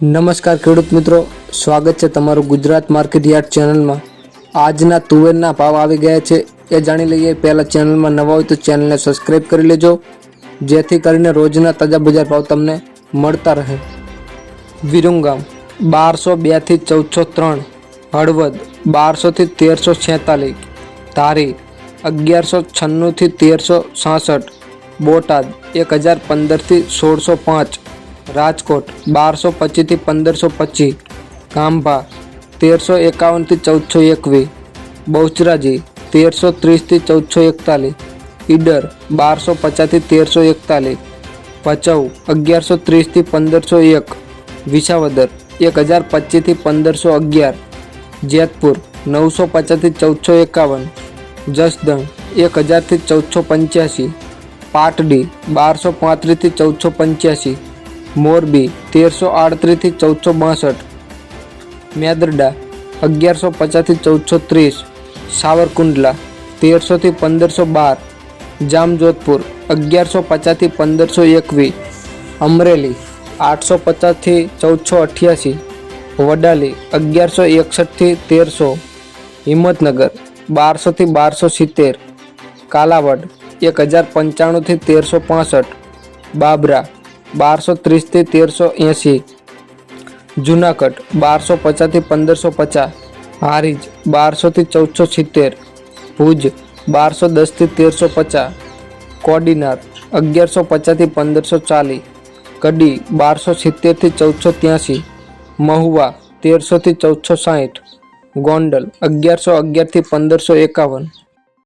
નમસ્કાર ખેડૂત મિત્રો, સ્વાગત છે તમારું ગુજરાત માર્કેટ યાર્ડ ચેનલમાં. આજના તુવેરના ભાવ આવી ગયા છે, એ જાણી લઈએ. પહેલાં ચેનલમાં નવા હોય તો ચેનલને સબસ્ક્રાઈબ કરી લેજો, જેથી કરીને રોજના તાજા બજાર ભાવ તમને મળતા રહે. વિરુંગામ, બારસો બેથી ચૌદસો ત્રણ. હળવદ બારસોથી તેરસો છેતાલીસ. ધારી, અગિયારસો છન્નુંથી તેરસો સાસઠ. બોટાદ, એક હજાર પંદરથી સોળસો પાંચ. રાજકોટ, બારસો પચીસથી પંદરસો પચીસ. કાંભા તેરસો એકાવનથી ચૌદસો એકવીસ. બહુચરાજી, તેરસો ત્રીસથી ચૌદસો એકતાલીસ. ઈડર, બારસો પચાસથી તેરસો એકતાલીસ. ભચાઉ અગિયારસો ત્રીસથી પંદરસો એક. વિસાવદર, એક હજાર પચીસથી પંદરસો અગિયાર. જેતપુર, નવસો પચાસથી ચૌદસો એકાવન. જસદણ, એક હજારથી ચૌદસો પંચ્યાસી. પાટડી, બારસો પાંત્રીસથી ચૌદસો પંચ્યાસી. મોરબી, તેરસો આડત્રીસથી ચૌદસો બાસઠ. મેદરડા અગિયારસો પચાસથી ચૌદસો ત્રીસ સાવરકુંડલા તેરસોથી પંદરસો બાર જામજોધપુર અગિયારસો પચાસથી પંદરસો એકવીસ અમરેલી આઠસો પચાસથી ચૌદસો અઠ્યાસી વડાલી અગિયારસો એકસઠથી તેરસો હિંમતનગર બારસોથી બારસો સિત્તેર કાલાવડ એક હજાર પંચાણુંથી તેરસો પાસઠ બાબરા બારસો ત્રીસથી તેરસો એંસી જુનાગઢ, બારસો પચાસથી પંદરસો પચાસ. હારીજ, બારસોથી ચૌદસો સિત્તેર. ભુજ, બારસો દસથી તેરસો પચાસ. કોડીનાર, અગિયારસો પચાસથી પંદરસો ચાલીસ. કડી, બારસો સિત્તેરથી ચૌદસો ત્યાંસી મહુવા, તેરસોથી ચૌદસો સાઠ ગોંડલ, અગિયારસો અગિયારથી પંદરસો એકાવન.